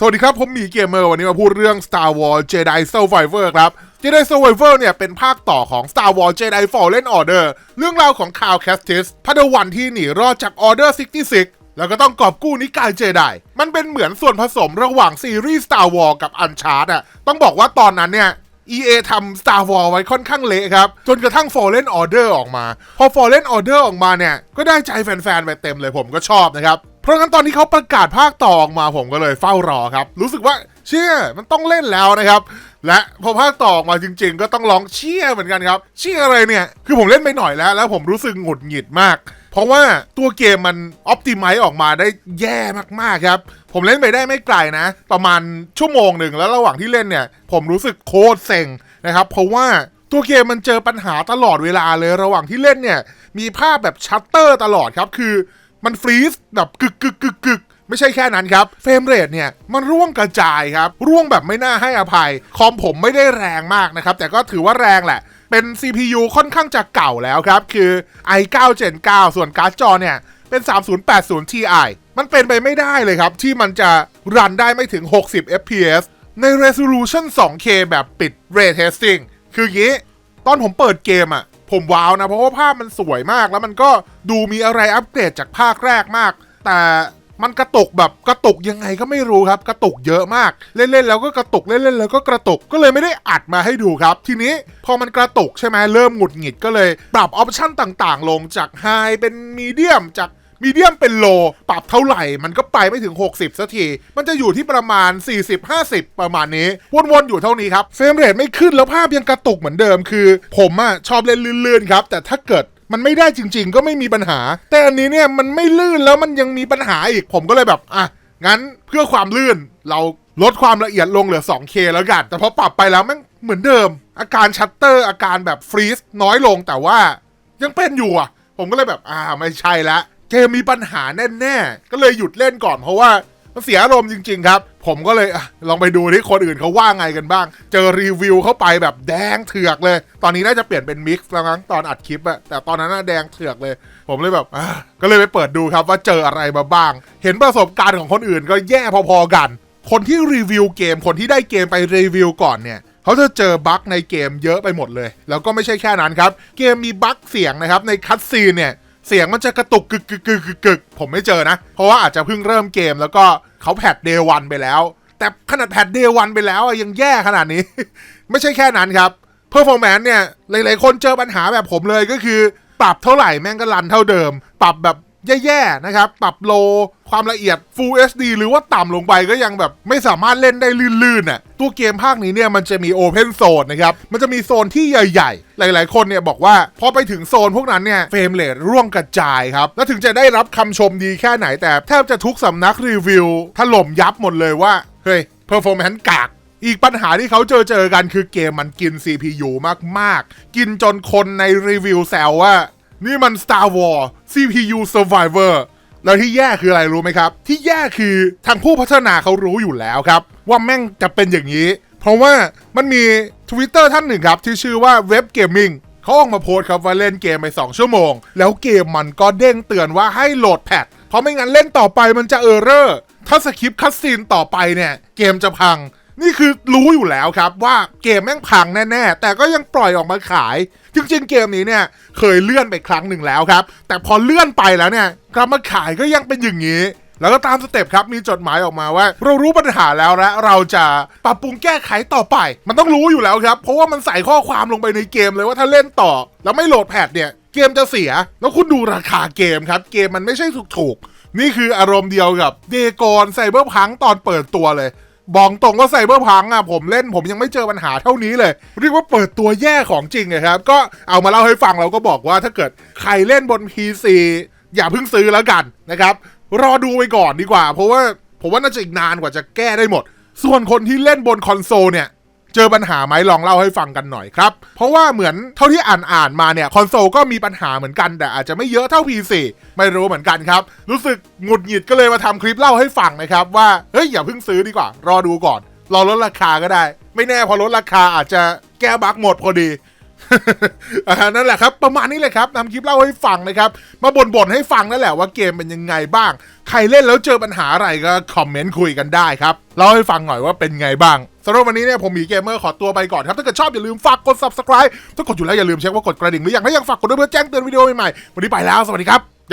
สวัสดีครับ ผมมีเกมเมอร์วันนี้มาพูดเรื่อง Star Wars Jedi Survivor ครับ Jedi Survivor เนี่ยเป็นภาคต่อของ Star Wars Jedi Fallen Order เรื่องราวของคาวแคสติสพัดวันที่หนีรอดจาก Order 66 แล้วก็ต้องกอบกู้นิกายเจไดมันเป็นเหมือนส่วนผสมระหว่างซีรีส์ Star Wars กับ Uncharted อะต้องบอกว่าตอนนั้นเนี่ย EA ทำ Star Wars ไว้ค่อนข้างเละครับ จนกระทั่ง Fallen Order ออกมา พอ Fallen Order ออกมาเนี่ย ก็ได้ใจแฟนๆ ไปเต็มเลยผมก็ชอบนะครับ ราะงั้นตอนที่เขาประกาศภาคต่อออกมาผมก็เลยเฝ้ารอครับ รู้สึกว่าเชื่อมันต้องเล่นแล้วนะครับ และพอภาคต่อออกมาจริง ๆ ก็ต้องร้องเชี่ยเหมือนกันครับ เชี่ยอะไรเนี่ย คือผมเล่นไปหน่อยแล้ว แล้วผมรู้สึกหงุดหงิดมาก เพราะว่าตัวเกมมันออ t ติไม e ออกมาได้แย่มากๆครับ ผมเล่นไปได้ไม่ไกลนะ ประมาณชั่วโมงหนึ่งแล้วระหว่างที่เล่นเนี่ย ผมรู้สึกโคตรเซ็งนะครับ เพราะว่าตัวเกมมันเจอปัญหาตลอดเวลาเลยระหว่างที่เล่นเนี่ย มีภาพแบบชัตเตอร์ตลอดครับ คือ มันฟรีซแบบกึกกึกกึกกึกไม่ใช่แค่นั้นครับ เฟรมเรทเนี่ย มันร่วงกระจายครับ ร่วงแบบไม่น่าให้อภัย คอมผมไม่ได้แรงมากนะครับ แต่ก็ถือว่าแรงแหละ เป็น CPU ค่อนข้างจะเก่าแล้วครับ คือ i9 Gen 9 ส่วนการ์ดจอเนี่ย เป็น 3080 Ti มันเป็นไปไม่ได้เลยครับ ที่มันจะรันได้ไม่ถึง 60 fps ใน resolution 2K แบบปิด ray tracing คืออย่างนี้ ตอนผมเปิดเกมอะ่ะ ผมว้าวนะ เพราะว่าภาพมันสวยมากแล้วมันก็ดูมีอะไรอัปเกรดจากภาคแรกมาก แต่มันกระตุกแบบกระตุกยังไงก็ไม่รู้ครับ กระตุกเยอะมาก เล่นๆแล้วก็กระตุกเล่นๆแล้วก็กระตุกก็เลยไม่ได้อัดมาให้ดูครับ ทีนี้พอมันกระตุกใช่ไหมเริ่มหงุดหงิดก็เลย ปรับออปชั่นต่างๆ ลงจากไฮเป็นมีเดียมจาก มีเดียมเป็นโล ปรับเท่าไหร่ มันก็ไปไม่ถึง 60สักที มันจะอยู่ที่ประมาณ 40-50 ประมาณนี้ วนๆ อยู่เท่านี้ครับ เฟรมเรทไม่ขึ้นแล้วภาพยังกระตุกเหมือนเดิม คือ ผมอะชอบเล่นลื่นๆ ครับ แต่ถ้าเกิดมันไม่ได้จริง ๆ ก็ไม่มีปัญหา แต่อันนี้เนี่ยมันไม่ลื่นแล้วมันยังมีปัญหาอีก ผมก็เลยแบบ อะ งั้นเพื่อความลื่น เราลดความละเอียดลงเหลือ 2K แล้วกัน แต่พอปรับไปแล้วม่งเหมือนเดิม อาการชัตเตอร์อาการแบบฟรีซน้อยลงแต่ว่ายังเป็นอยู่อะ ผมก็เลยแบบ อ่า ไม่ใช่ละ เกมมีปัญหาแน่ๆ ก็เลยหยุดเล่นก่อนเพราะว่ามันเสียอารมณ์จริง ๆ ครับ ผมก็เลยอลองไปดูที่คนอื่นเขาว่าไงกันบ้าง เจอรีวิวเข้าไปแบบแดงเถือกเลย ตอนนี้น่าจะเปลี่ยนเป็นมิกซ์แล้วมั้งตอนอัดคลิปอะแต่ตอนนั้นน่ะแดงเถือกเลย ผมเลยแบบก็เลยไปเปิดดูครับว่าเจออะไรมาบ้าง เห็นประสบการณ์ของคนอื่นก็แย่พอๆกัน คนที่รีวิวเกม คนที่ได้เกมไปรีวิวก่อนเนี่ยเขาจะเจอบั๊กในเกมเยอะไปหมดเลย แล้วก็ไม่ใช่แค่นั้นครับ เกมมีบั๊กเสียงนะครับ ในคัตซีนเนี่ย เสียงมันจะกระตุกกึกกึกกึกกึกกึกผมไม่เจอนะ เพราะว่าอาจจะเพิ่งเริ่มเกมแล้วก็เขาแพทเดวันไปแล้ว แต่ขนาดแพทเดวันไปแล้วยังแย่ขนาดนี้ ไม่ใช่แค่นั้นครับเพอร์ฟอร์แมนซ์เนี่ยหลายๆคนเจอปัญหาแบบผมเลยก็คือ ปรับเท่าไหร่แม่งก็รันเท่าเดิม ปรับแบบ แย่ๆนะครับ ปรับโลความละเอียด Full HD หรือว่าต่ำลงไปก็ยังแบบไม่สามารถเล่นได้ลื่นๆน่ะตัวเกมภาคนี้เนี่ยมันจะมี Open Zone นะครับ มันจะมีโซนที่ใหญ่ๆ หลายๆ คนเนี่ยบอกว่า พอไปถึงโซนพวกนั้นเนี่ยเฟรมเรทร่วงกระจายครับ แล้วถึงจะได้รับคำชมดีแค่ไหนแต่แทบจะทุกสำนักรีวิวถล่มยับหมดเลยว่า เฮ้ย performance กากอีกปัญหาที่เขาเจอเจอกันคือเกมมันกิน CPU มากๆ กินจนคนในรีวิวแซวว่า นี่มัน Star Wars CPU Survivor แล้วที่แย่คืออะไรรู้ไหมครับ ที่แย่คือทางผู้พัฒนาเขารู้อยู่แล้วครับ ว่าแม่งจะเป็นอย่างนี้ เพราะว่ามันมี Twitter ท่านหนึ่งครับ ที่ชื่อว่า Web Gaming เขาออกมาโพสต์ครับว่าเล่นเกมไป 2 ชั่วโมง แล้วเกมมันก็เด้งเตือนว่าให้โหลดแพทเพราะไม่งั้นเล่นต่อไปมันจะเออร์เรอร์ถ้าสคริปต์คัดซีนต่อไปเนี่ย เกมจะพัง นี่คือรู้อยู่แล้วครับว่าเกมแม่งพังแน่ๆ แต่ก็ยังปล่อยออกมาขาย จริงๆ เกมนี้เนี่ยเคยเลื่อนไปครั้งหนึ่งแล้วครับ แต่พอเลื่อนไปแล้วเนี่ยกลับมาขายก็ยังเป็นอย่างนี้ แล้วก็ตามสเต็ปครับมีจดหมายออกมาว่า เรารู้ปัญหาแล้วและเราจะปรับปรุงแก้ไขต่อไป มันต้องรู้อยู่แล้วครับ เพราะว่ามันใส่ข้อความลงไปในเกมเลยว่าถ้าเล่นต่อ แล้วไม่โหลดแพทเนี่ยเกมจะเสีย แล้วคุณดูราคาเกมครับ เกมมันไม่ใช่ถูกๆนี่คืออารมณ์เดียวกับเดกอนไซเบอร์พังตอนเปิดตัวเลย บอกตรงว่าไซเบอร์พังอะผมเล่นผมยังไม่เจอปัญหาเท่านี้เลย เรียกว่าเปิดตัวแย่ของจริงเลยครับ ก็เอามาเล่าให้ฟังเราก็บอกว่าถ้าเกิดใครเล่นบน PC อย่าเพิ่งซื้อแล้วกันนะครับ รอดูไปก่อนดีกว่า เพราะว่าผมว่าน่าจะอีกนานกว่าจะแก้ได้หมด ส่วนคนที่เล่นบนคอนโซลเนี่ย เจอปัญหาไหมลองเล่าให้ฟังกันหน่อยครับ เพราะว่าเหมือนเท่าที่อ่านอ่านๆมาเนี่ยคอนโซลก็มีปัญหาเหมือนกันแต่อาจจะไม่เยอะเท่า PC ไม่รู้เหมือนกันครับ รู้สึกหงุดหงิดก็เลยมาทำคลิปเล่าให้ฟังนะครับว่าเฮ้ยอย่าเพิ่งซื้อดีกว่า รอดูก่อนรอลดราคาก็ได้ ไม่แน่พอลดราคาอาจจะแก้บั๊กหมดพอดีนั่นแหละครับ ประมาณนี้เลยครับนำคลิปเล่าให้ฟังนะครับ มาบ่นๆให้ฟังนั่นแหละว่าเกมเป็นยังไงบ้าง ใครเล่นแล้วเจอปัญหาอะไรก็คอมเมนต์คุยกันได้ครับเล่าให้ฟังหน่อยว่าเป็นไงบ้าง สำหรับวันนี้เนี่ยผมหมีเกมเมอร์ขอตัวไปก่อนครับ ถ้าเกิดชอบอย่าลืมฝากกด subscribe ถ้ากดอยู่แล้วอย่าลืมเช็คว่ากดกระดิ่งหรือยังถ้ายังฝากกดด้วยเพื่อแจ้งเตือนวิดีโอใหม่ๆวันนี้ไปแล้วสวัสดีครับ